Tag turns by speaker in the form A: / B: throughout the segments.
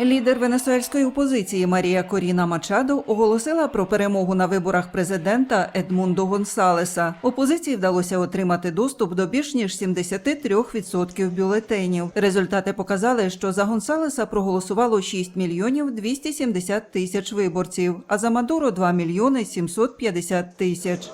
A: Лідер венесуельської опозиції Марія Коріна Мачадо оголосила про перемогу на виборах президента Едмундо Гонсалеса. Опозиції вдалося отримати доступ до більш ніж 73% бюлетенів. Результати показали, що за Гонсалеса проголосувало 6 мільйонів 270 тисяч виборців, а за Мадуро 2 мільйони 750 тисяч.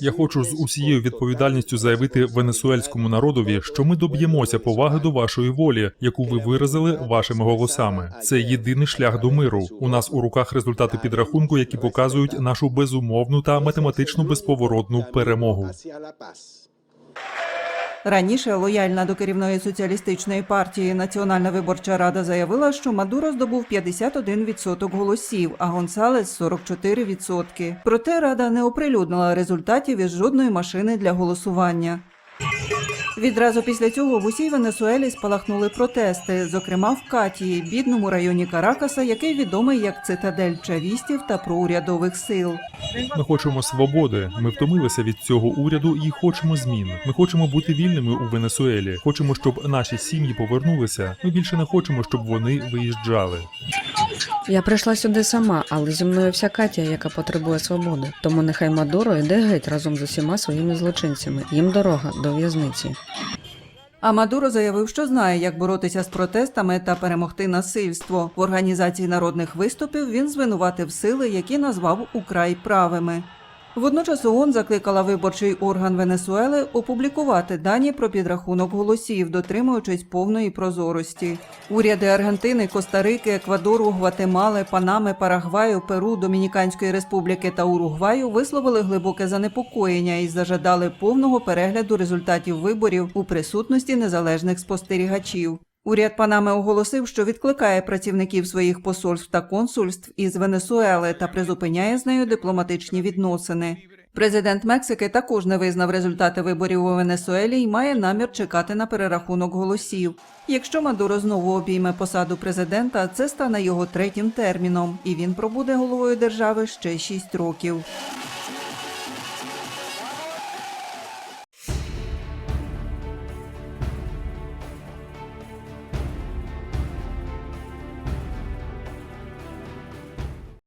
B: Я хочу з усією відповідальністю заявити венесуельському народові, що ми доб'ємося поваги до вашої волі, яку ви виразили вашими голосами. Це єдиний шлях до миру. У нас у руках результати підрахунку, які показують нашу безумовну та математично безповоротну перемогу.
A: Раніше лояльна до керівної соціалістичної партії Національна виборча рада заявила, що Мадуро здобув 51% голосів, а Гонсалес 44%. Проте рада не оприлюднила результатів із жодної машини для голосування. Відразу після цього в усій Венесуелі спалахнули протести, зокрема в Катії, бідному районі Каракаса, який відомий як цитадель чавістів та проурядових сил.
B: Ми хочемо свободи. Ми втомилися від цього уряду і хочемо змін. Ми хочемо бути вільними у Венесуелі. Хочемо, щоб наші сім'ї повернулися. Ми більше не хочемо, щоб вони виїжджали.
C: Я прийшла сюди сама, але зі мною вся Катя, яка потребує свободи. Тому нехай Мадуро йде геть разом з усіма своїми злочинцями. Їм дорога до в'язниці.
A: А Мадуро заявив, що знає, як боротися з протестами та перемогти насильство. В організації народних виступів він звинуватив сили, які назвав украй правими. Водночас ООН закликала виборчий орган Венесуели опублікувати дані про підрахунок голосів, дотримуючись повної прозорості. Уряди Аргентини, Коста-Рики, Еквадору, Гватемали, Панами, Парагваю, Перу, Домініканської Республіки та Уругваю висловили глибоке занепокоєння і зажадали повного перегляду результатів виборів у присутності незалежних спостерігачів. Уряд Панами оголосив, що відкликає працівників своїх посольств та консульств із Венесуели та призупиняє з нею дипломатичні відносини. Президент Мексики також не визнав результати виборів у Венесуелі і має намір чекати на перерахунок голосів. Якщо Мадуро знову обійме посаду президента, це стане його третім терміном, і він пробуде головою держави ще шість років.